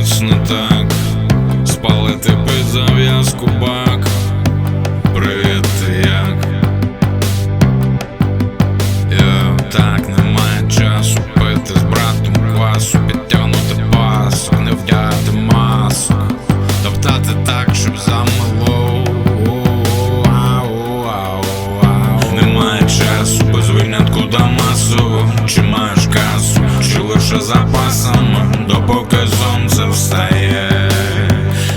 щось не так. Спалити під зав'язку бак. Привіт, як? Я так немає часу пити з братом квасу, підтягнути пас, не вдягати маску, топтати так, щоб встає,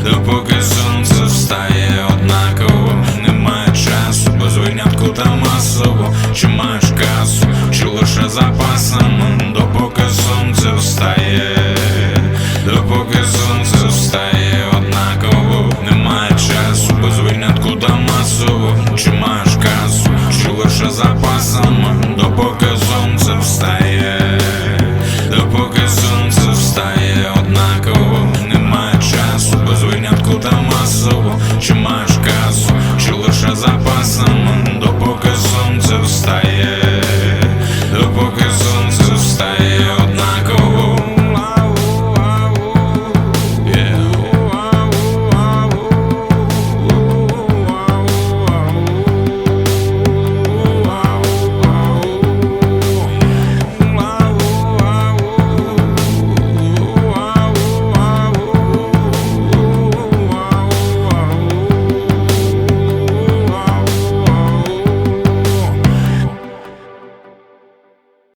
допоки сонце встає, однаково немає часу, без винятку та масово, чи маєш касу, чи лише запасами, допоки сонце встає, допоки сонце встає, однаково немає часу, без винятку та масово, чи маєш касу, чи лише запасами, допоки awesome.